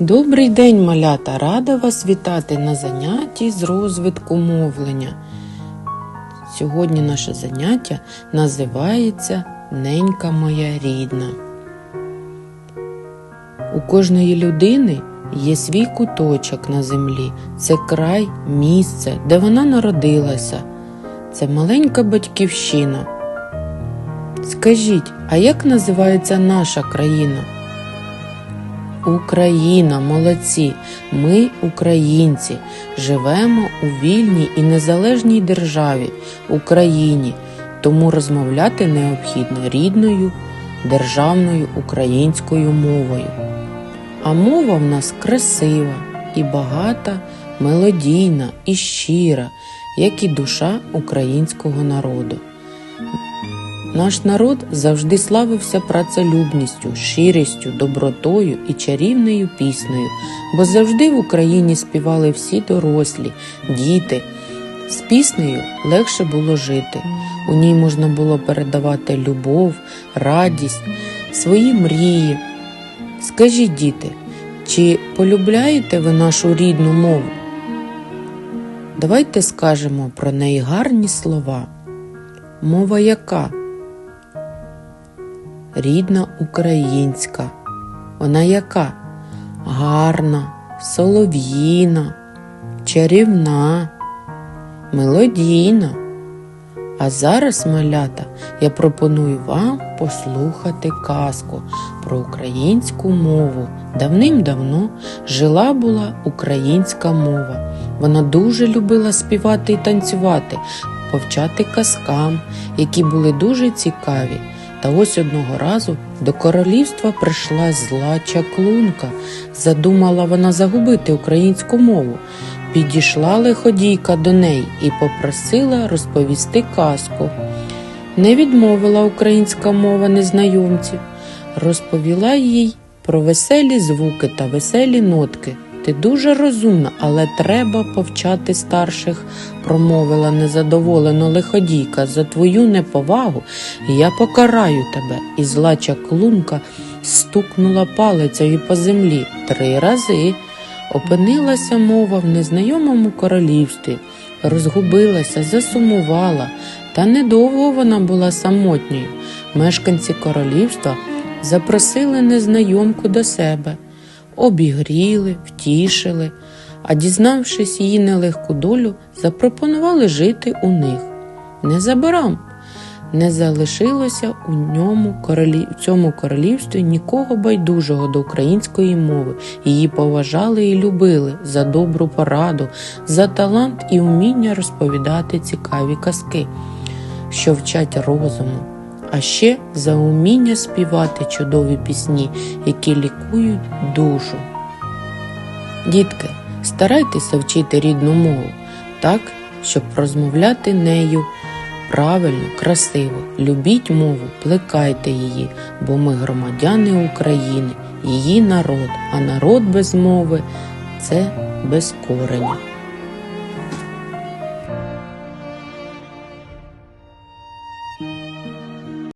Добрий день, малята! Рада вас вітати на занятті з розвитку мовлення. Сьогодні наше заняття називається Ненька моя рідна. У кожної людини є свій куточок на землі. Це край, місце, де вона народилася. Це маленька батьківщина. Скажіть, а як називається наша країна? Україна, молодці, ми, українці, живемо у вільній і незалежній державі, Україні, тому розмовляти необхідно рідною державною українською мовою. А мова в нас красива і багата, мелодійна і щира, як і душа українського народу. Наш народ завжди славився працелюбністю, щирістю, добротою і чарівною піснею, бо завжди в Україні співали всі дорослі, діти. З піснею легше було жити. У ній можна було передавати любов, радість, свої мрії. Скажіть, діти, чи полюбляєте ви нашу рідну мову? Давайте скажемо про неї гарні слова. Мова яка? Рідна українська. Вона яка? Гарна, солов'їна, чарівна, мелодійна. А зараз, малята, я пропоную вам послухати казку про українську мову. Давним-давно жила була українська мова. Вона дуже любила співати і танцювати, повчати казкам, які були дуже цікаві. Та ось одного разу до королівства прийшла зла чаклунка. Задумала вона загубити українську мову. Підійшла лиходійка до неї і попросила розповісти казку. Не відмовила українська мова незнайомців, розповіла їй про веселі звуки та веселі нотки. Ти дуже розумна, але треба повчати старших, промовила незадоволено лиходійка. За твою неповагу я покараю тебе. І зла чаклунка стукнула палицею по землі три рази. Опинилася мова в незнайомому королівстві, розгубилася, засумувала, та недовго вона була самотньою. Мешканці королівства запросили незнайомку до себе обігріли, втішили, а дізнавшись її нелегку долю, запропонували жити у них. Незабаром не залишилося у ньому королі... в цьому королівстві нікого байдужого до української мови. Її поважали і любили за добру пораду, за талант і вміння розповідати цікаві казки, що вчать розуму а ще за уміння співати чудові пісні, які лікують душу. Дітки, старайтеся вчити рідну мову так, щоб розмовляти нею правильно, красиво. Любіть мову, плекайте її, бо ми громадяни України, її народ, а народ без мови це без кореня.